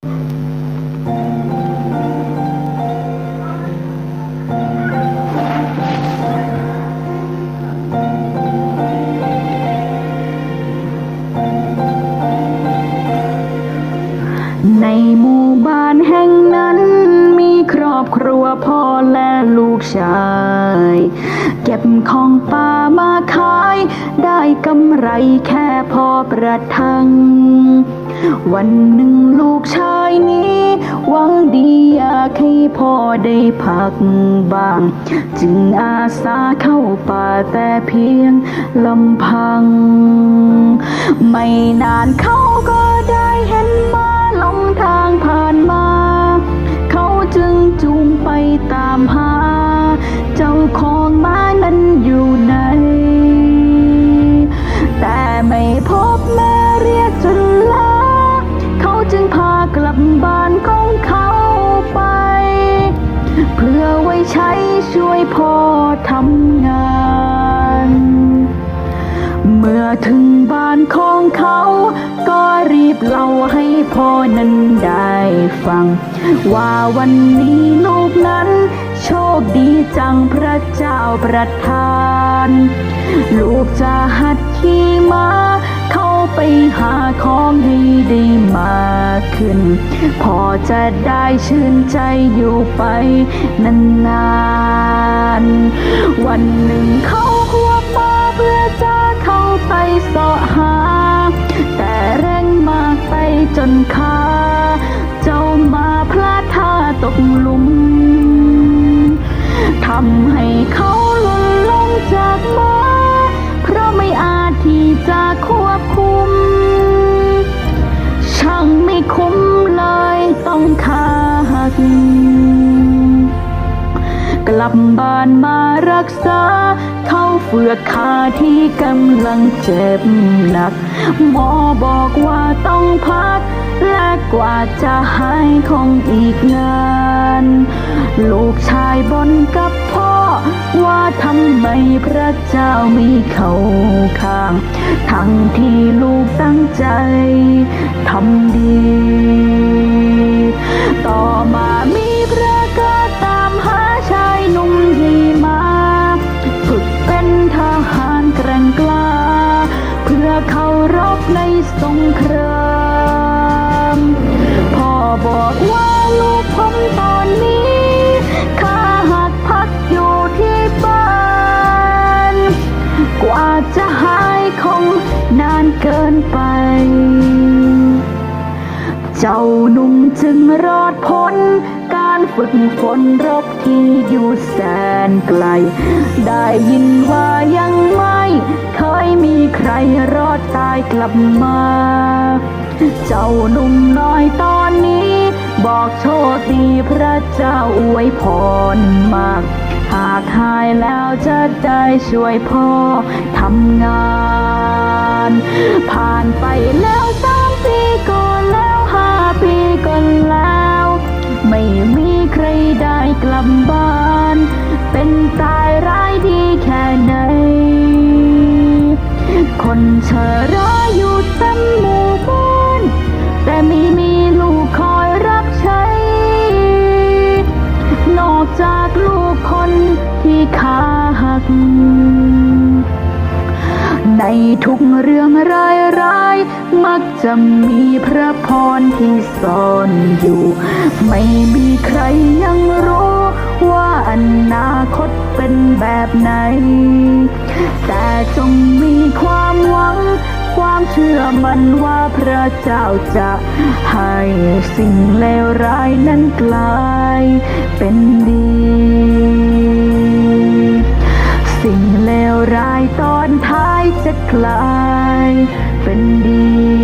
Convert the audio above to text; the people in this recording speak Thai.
ในหมู่บ้านแห่งนั้นมีครอบครัวพ่อและลูกชาย เก็บของป่ามาขาย ได้กำไรแค่พอประทัง วันหนึ่งลูกชายนี้หวังดีอยากให้พ่อได้พักบ้าง จึงอาสาเข้าป่าแต่เพียงลำพัง ไม่นานเขาก็ได้ ถึงบ้านของเขา ก็รีบเล่าให้พ่อนั้นได้ฟัง ว่าวันนี้ลูกนั้น โชคดีจังพระเจ้าประทาน ลูกจะหัดขี่ม้าเข้าไปหาของให้ได้มากขึ้น พอจะได้ชื่นใจอยู่ไปนานๆวันหนึ่งเขา จนขาเจ้ามาพลาดท่าตกหลุม ทำให้เขาหล่นลงจากม้าเพราะไม่อาจที่จะควบคุม ช่างไม่คุ้มเลยต้องขาหักกลับบ้านมารักษา เข้าเฟือกขาที่กำลังเจ็บหนัก หมอบอกว่าต้องพัก และกว่าจะหายคงอีกนานลูกชายบนกับพ่อ ว่าทำไมพระเจ้าไม่เข้าข้าง ทั้งที่ลูกตั้งใจทำดี ต่อมามีพระกาตามหาชายหนุ่มที่มาฝึกเป็นทหารแกร่งกล้า เพื่อเขารบในสงคราม จะหายคงนานเกินไป เจ้าหนุ่มจึงรอดพ้น การฝึกฝนรบที่อยู่แสนไกล ได้ยินว่ายังไม่ เคยมีใครรอดตายกลับมา เจ้าหนุ่มน้อยตอนนี้ บอกโชคดีพระเจ้าอวยพรมาก หากหายแล้วจะ ได้ช่วยพ่อทำงาน ผ่านไปแล้วสา ในทุกเรื่องร้ายร้ายๆมักจะมีพระพรที่ซ่อนอยู่ ไม่มีใครยังรู้ว่าอนาคตเป็นแบบไหน แต่จงมีความหวัง ความเชื่อมันว่าพระเจ้าจะให้สิ่งเลวร้ายนั้นกลายเป็นดี คลายเป็นดี